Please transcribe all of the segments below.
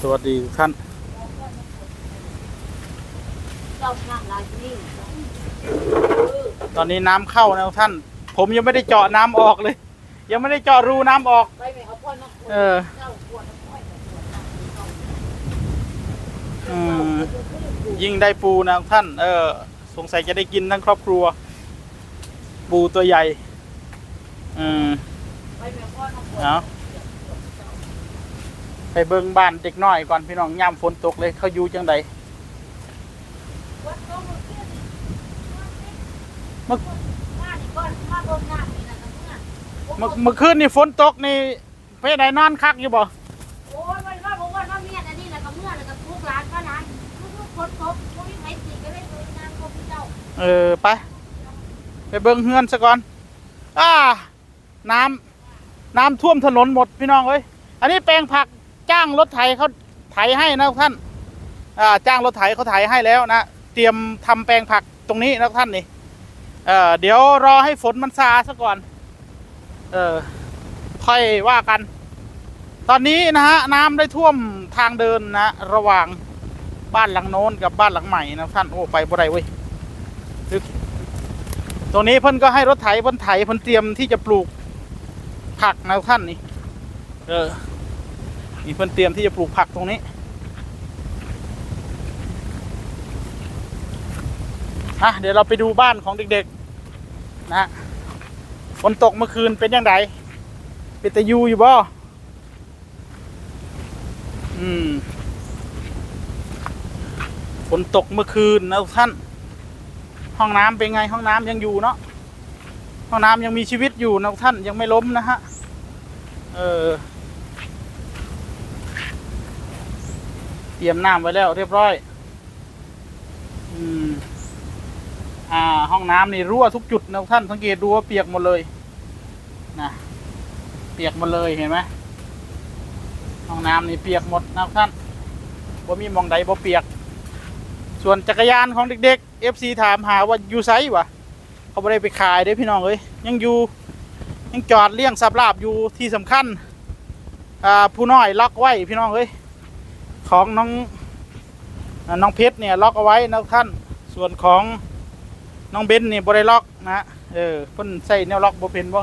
สวัสดีทุกท่านตอนนี้น้ำเข้านะทุกท่าน ผมยังไม่ได้เจาะน้ำออกเลย ยังไม่ได้เจาะรูน้ำออก ไปไม่เอาพ่อน้องเออเจ้าปวดน้อยอืมยิ่งได้ปูนะทุกท่าน เออ สงสัยจะได้กินทั้งครอบครัว ปูตัวใหญ่ อืมไปไม่พ่อน้องปวดเอา ไปเบิ่งบ้านเด็กน้อยก่อนพี่น้องย่ำฝนตกเลยเขาอยู่จังใดเมื่อเมื่อเมื่อคืนนี่ฝนตกนี่ไปไหนนอนคักอยู่บ่โอ้ยวันว่าบอกว่าว่าเมียอันนี้นะกับเมื่อนะกับทุกร้านก็ร้านทุกๆคนครบพวกนี้ไผ่สีก็ได้เลยนางครบเจ้า เออไป ไปเบิ่งเฮือนซะก่อนอ่าน้ำน้ำท่วมถนนหมดพี่น้องเอ้ยอันนี้แปลงผัก จ้างรถไถเขาไถให้นะท่านอ่าจ้างรถไถเขาไถให้แล้วนะเตรียมทำแปลงผักตรงนี้นะท่านนี่เเดี๋ยวรอให้ฝนมันซาซะก่อน เออค่อยว่ากัน ตอนนี้นะฮะน้ำได้ท่วมทางเดินนะระหว่างบ้านหลังโน้นกับบ้านหลังใหม่นะท่านโอ้ไปบ่ได้เว้ยตรงนี้เพิ่นก็ให้รถไถเพิ่นไถเพิ่นเตรียมที่จะปลูกผักนะท่านนี่ เออ นี่เพิ่อนเตรียมที่จะปลูกผักตรงนี้อะเดี๋ยวเราไปดูบ้านของเด็กๆ นะฝนตกเมื่อคืนเป็นยังไงเป็นตะยูอยู่บ่ อืม ฝนตกเมื่อคืนนะทุกท่าน ห้องน้ำเป็นไงห้องน้ำยังอยู่เนาะ ห้องน้ำยังมีชีวิตอยู่นะท่านยังไม่ล้มนะฮะ เออ เตรียมน้ำไว้แล้วเรียบร้อย อืม อ่า ห้องน้ำนี่รั่วทุกจุดนะท่านสังเกตดูว่าเปียกหมดเลยนะเปียกหมดเลยเห็นไหมห้องน้ำนี่เปียกหมดนะท่านว่ามีมองใดบ่เปียก ส่วนจักรยานของเด็กๆ FC ถามหาว่าอยู่ไซวะเขาไม่ได้ไปขายเด้พี่น้องเอ้ยยังอยู่ ยังจอดเลี้ยงสับลาบอยู่ที่สำคัญ อ่าผู้น้อยล็อกไว้พี่น้องเอ้ย ของน้องน้องเพชรเนี่ยล็อกเอาไว้นะท่าน ส่วนของน้องเบนเนี่ยบริล็อกนะ เออเพิ่นใส่แนวล็อกบเป็นบ่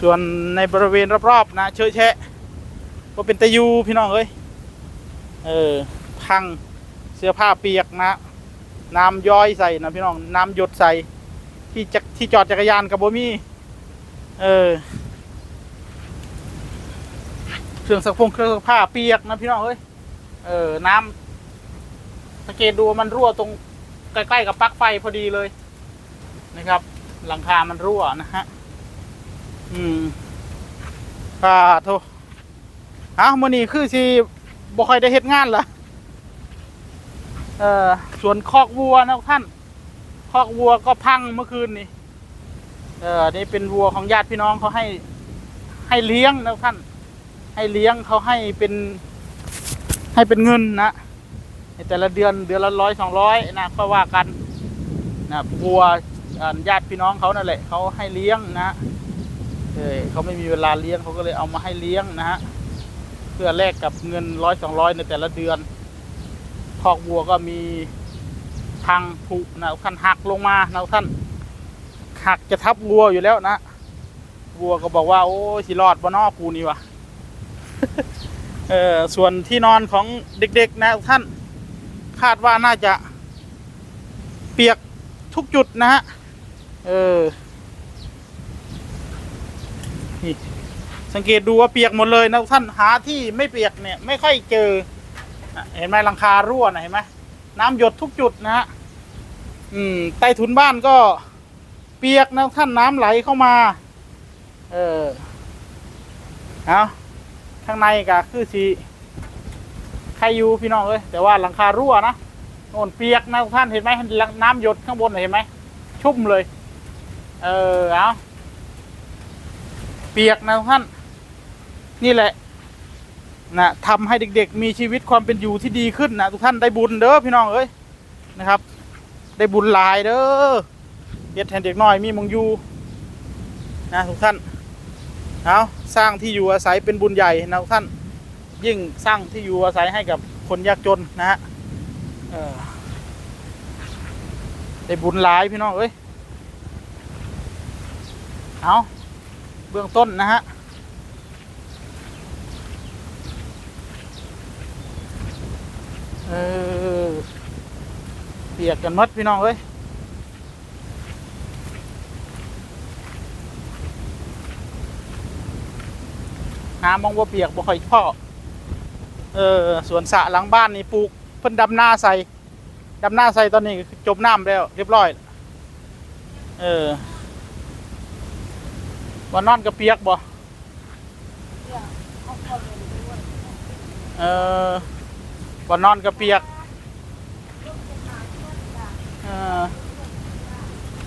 ส่วนในบริเวณรอบๆนะเชอะแชะบ่เป็นตะยูพี่น้องเอ้ย เออ พังเสื้อผ้าเปียกนะ น้ำย้อยใส่นะพี่น้อง น้ำหยดใส่ที่จักที่จอดจักรยานกับโบมี่เออ เครื่องซักพงเครื่องซักผ้าเปียกนะพี่น้องเอ้ยเออน้ำสังเกตดูมันรั่วตรงใกล้ๆกับปลั๊กไฟพอดีเลยนะครับ หลังคามันรั่วนะฮะอืมอ่าโทอ้าวมื่อนี้คือสิบ่ค่อยได้เฮ็ดงานละเอ่อส่วนคอกวัวนะท่าน คอกวัวก็พังเมื่อคืนนี่เออนี่เป็นวัวของญาติพี่น้องเขาให้ให้เลี้ยงนะท่าน ให้เลี้ยงเขาให้เป็น ให้เป็นเงินนะในแต่ละเดือนเดือนละร้อยสองร้อยนะก็ว่ากันนะวัวญาติพี่น้องเขานั่นแหละเขาให้เลี้ยงนะเออเขาไม่มีเวลาเลี้ยงเขาก็เลยเอามาให้เลี้ยงนะฮะเพื่อแลกกับเงินร้อยสองร้อยในแต่ละเดือนคอกวัวก็มีพังผุนะท่านหักลงมานะท่านหักจะทับวัวอยู่แล้วนะวัวก็บอกว่าโอ้สิรอดบ่นอกูนี่วะ เออส่วนที่นอนของเด็กๆนะท่านคาดว่าน่าจะเปียกทุกจุดนะฮะ เออ นี่สังเกตดูว่าเปียกหมดเลยนะท่านหาที่ไม่เปียกเนี่ยไม่ค่อยเจอ เห็นไหมหลังคารั่วนะเห็นไหมน้ำหยดทุกจุดนะฮะ อืม ใต้ถุนบ้านก็เปียกนะท่านน้ำไหลเข้ามา เออ เอา ข้างในก็คือสีใครอยู่พี่น้องเอ้ยแต่ว่าหลังคารั่วนะโน่นเปียกนะท่านเห็นไหมน้ำหยดข้างบนเห็นไหมชุ่มเลย เออเอาเปียกนะท่าน นี่แหละนะทำให้เด็กๆ มีชีวิตความเป็นอยู่ที่ดีขึ้นนะทุกท่านได้บุญเด้อพี่น้องเอ้ยนะครับ ได้บุญหลายเด้อเฮ็ดให้เด็กน้อยมีมองอยู่นะทุกท่าน เอาสร้างที่อยู่อาศัยเป็นบุญใหญ่นะทุกท่านยิ่งสร้างที่อยู่อาศัยให้กับคนยากจนนะฮะได้บุญหลายพี่น้องเอ้ยเอาเบื้องต้นนะฮะเออเปียกกันหมดพี่น้องเอ้ย น้ำมองว่าเปียกบ่ค่อยพ่อเออสวนสระหลังบ้านนี่ปลูกเพิ่นดำหน้าใส่ดำหน้าใส่ตอนนี้จมน้ำแล้ว เรียบร้อย เออวันนอนก็เปียกบ่เออวันนอนก็เปียกเออ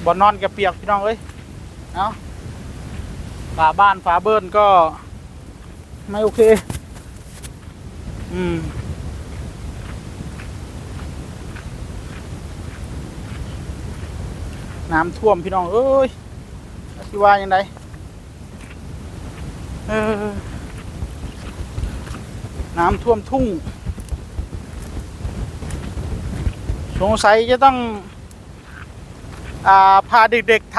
บอนอนกับเปียกพี่น้องเอ้ยเอาะฝาบ้านฝาเบิ้ลก็ ไม่โอเค อืม น้ำท่วมพี่น้อง เอ้ยสิว่ายังไงเออ น้ำท่วมทุ่ง สงสัยจะต้องอาพาเด็กๆท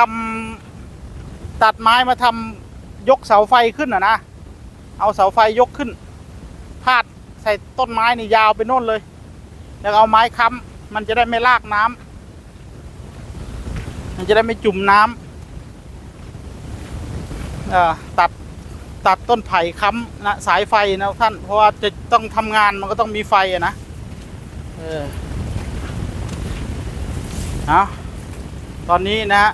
ำตัดไม้มาทำยกเสาไฟขึ้นอะนะ เอาเสาไฟยกขึ้นพาดใส่ต้นไม้นี่ยาวไปโน่นเลย แล้วเอาไม้ค้ำมันจะได้ไม่ลากน้ำมันจะได้ไม่จุ่มน้ำอ่าตัดตัดต้นไผ่ค้ำนะสายไฟนะท่าน เพราะว่าจะต้องทำงานมันก็ต้องมีไฟอะนะเออเอาตอนนี้นะฮะ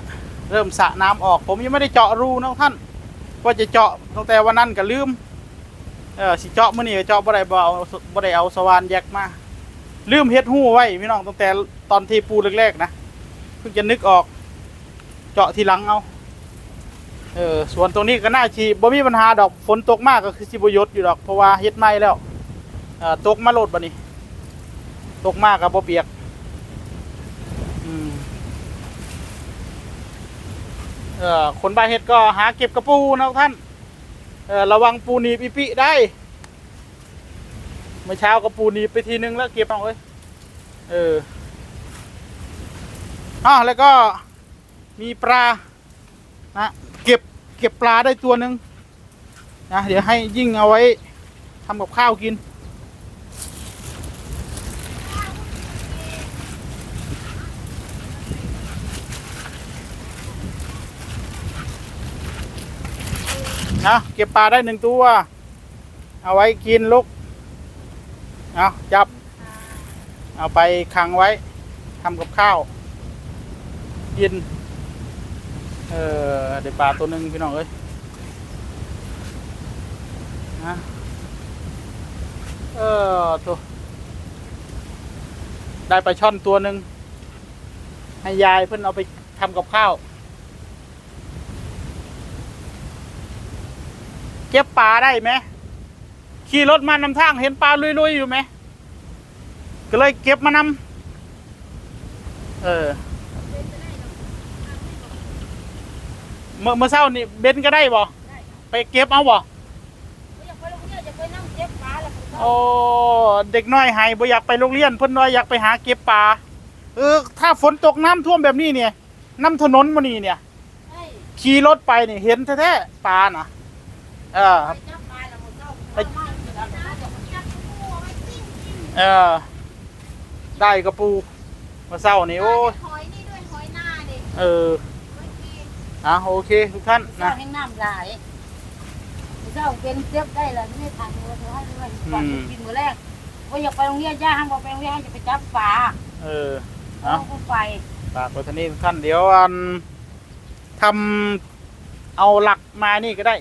เริ่มสะน้ำออก ผมยังไม่ได้เจาะรูนะท่าน ว่าจะเจาะตั้งแต่วันนั้นก็ลืม เออสิเจาะมื่อนี้เจาะบ่ได้บ่เอาบ่ได้เอาสว่านแยกมาลืมเฮ็ดหู้ไว้พี่น้องตั้งแต่ตอนที่ปูแรกๆนะเพิ่งจะนึกออกเจาะทีหลังเอาเออส่วนตรงนี้ก็น่าชีบ่มีปัญหาดอกฝนตกมากก็คือสิบยศอยู่ดอกเพราะว่าเฮ็ดไม่แล้วเอ่อตกมาโลดบัดนี้ ตกมากก็บ่เปียกอืมเออคนบาเฮ็ดก็หาเก็บกระปูนะท่าน เออระวังปูนีปีปิได้เมื่อเช้าก็ปูนีไปทีนึงแล้วเก็บเอาเอ้ยเอออ๋อแล้วก็มีปลานะเก็บเก็บปลาได้ตัวหนึ่งนะเดี๋ยวให้ยิ่งเอาไว้ทำกับข้าวกิน นะเก็บปลาได้หนึ่งตัว เอาไว้กินลูกเอาจับ เอาไปขังไว้ทำกับข้าว กิน เออเดี๋ยวปลาตัวหนึ่งพี่น้องเอ้ยนะเออตัวได้ปลาช่อนตัวหนึ่งให้ยายเพิ่นเอาไปทำกับข้าว เก็บปลาได้ไหมขี่รถมานำทางเห็นปลาลุยๆอยู่ไหมก็เลยเก็บมานำเออเมื่อเมื่อเช้านี่เบนก็ได้บ่ไปเก็บเอาบ่โอ้เด็กน้อยหายบ่อยากไปโรงเรียนเพิ่นน้อยอยากไปหาเก็บปลาเออถ้าฝนตกน้ำท่วมแบบนี้เนี่ยน้ำถนนมานี่เนี่ยเฮ้ยขี่รถไปเนี่ยเห็นแท้ๆปลาน่ะ เออไปจับปลาแล้วผมก็ไปมาแล้วนะเดี๋ยวมันจับปูเอาไว้ปิ้งกินเออ ได้กระปูมาเศร้านี่โอ้ยหอยนี่ด้วยหอยหน้าดิเออไว้กินอะโอเคทุกท่านเจ้านะให้น้ำลายเจ้าเป็นเจ็บได้แล้วไม่ทันเลยเธอให้ด้วยก่อนจะกินมื้อแรกว่าอยากไปโรงเรียนย่าห้ามบอกไปโรงเรียนจะไปจับปลาเออเอาเอาก็ไปฝากไว้ท่านี้ทุกท่านเดี๋ยวอันทำเอาหลักมานี่ก็ได้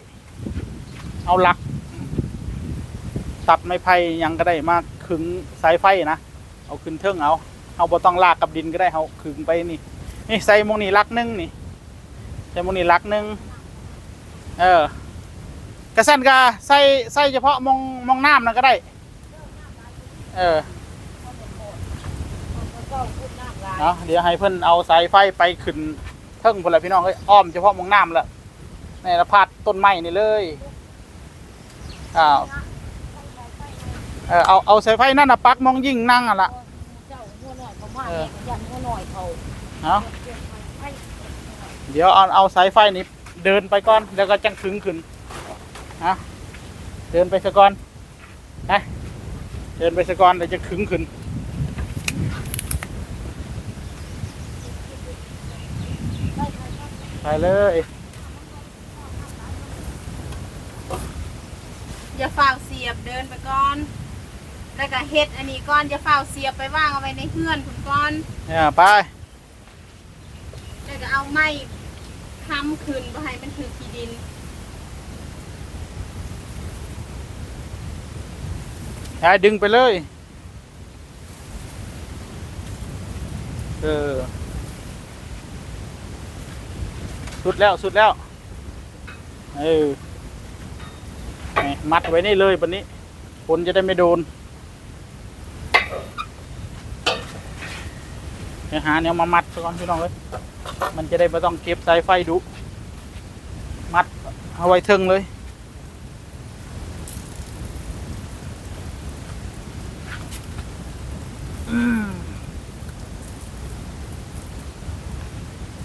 เอาลัก ตัดไม้ไผ่ยังก็ได้มาขึงสายไฟนะเอาขึ้นเทิงเอาเอาบ่ต้องลากกับดินก็ได้เอาขึงไปนี่ นี่ใส่หมงนี่ลักหนึงนี่ใส่หมงนี่ลักหนึงเออกระสันกาใส่ใส่เฉพาะมองมองน้ำนั่นก็ได้ เออเนาะเดี๋ยวให้เพิ่อนเอาสายไฟไปขึ้นเทิงพุ่นลพี่น้องเอ้ยอ้อมเฉพาะมองน้ำละในละพาดต้นไม้นี่เลย อ้าวเออเอาเอาสายไฟนั่นน่ะปักมองยิ่งนั่งอะละเจ้าหัวหน่อยเขามาเนี่ยยันหัวหน่อยเขาเอาเดี๋ยวเอาเอาสายไฟนี่เดินไปก่อนแล้วก็จังขึงขึ้นนะเดินไปสะก่อนนะเดินไปสะก่อนเดี๋ยวจะขึงขึ้นไปเลย อย่าฝ้าวเสียบเดินไปก่อน แล้วก็เฮ็ดอันนี้ก่อนอย่าฝ้าวเสียบไปว่างเอาไว้ในเฮือนคุณก่อน เนี่ยไปแล้วก็เอาไม้ค้ำขึ้นบ่ให้มันถือขี้ดิน ยายดึงไปเลย เออ สุดแล้ว สุดแล้ว เออ มัดไว้นี่เลยวันนี้ฝนจะได้ไม่โดนเดี๋ยวหาเนี่ยมามัดซะก่อนพี่น้องเลยมันจะได้ไม่ต้องเก็บสายไฟดุมัดเอาไว้เทิงเลย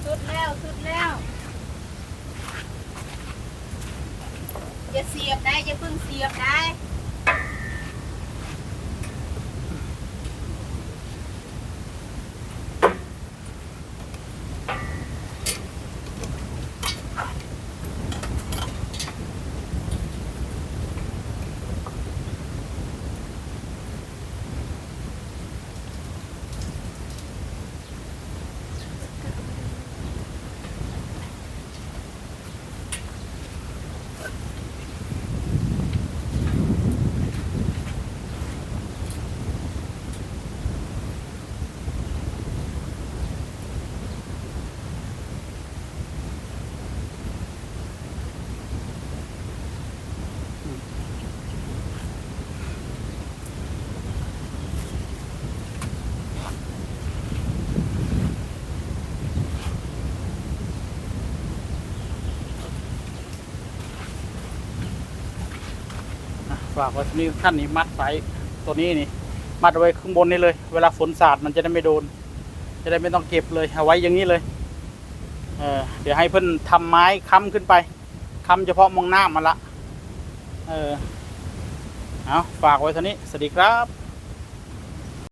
สุดแล้วสุดแล้ว อย่าเสียบได้อย่าเพิ่งเสียบได้ อะ ฝากไว้ที่นี่ขั้นนี้มัดสายตัวนี้นี่ มัดไว้ข้างบนนี่เลย เวลาฝนสาดมันจะได้ไม่โดน จะได้ไม่ต้องเก็บเลยเอาไว้อย่างนี้เลยเออเดี๋ยวให้เพื่อนทำไม้ค้ำขึ้นไปค้ำเฉพาะมองหน้ามันละเออเอาฝากไว้เท่านี้สวัสดีครับ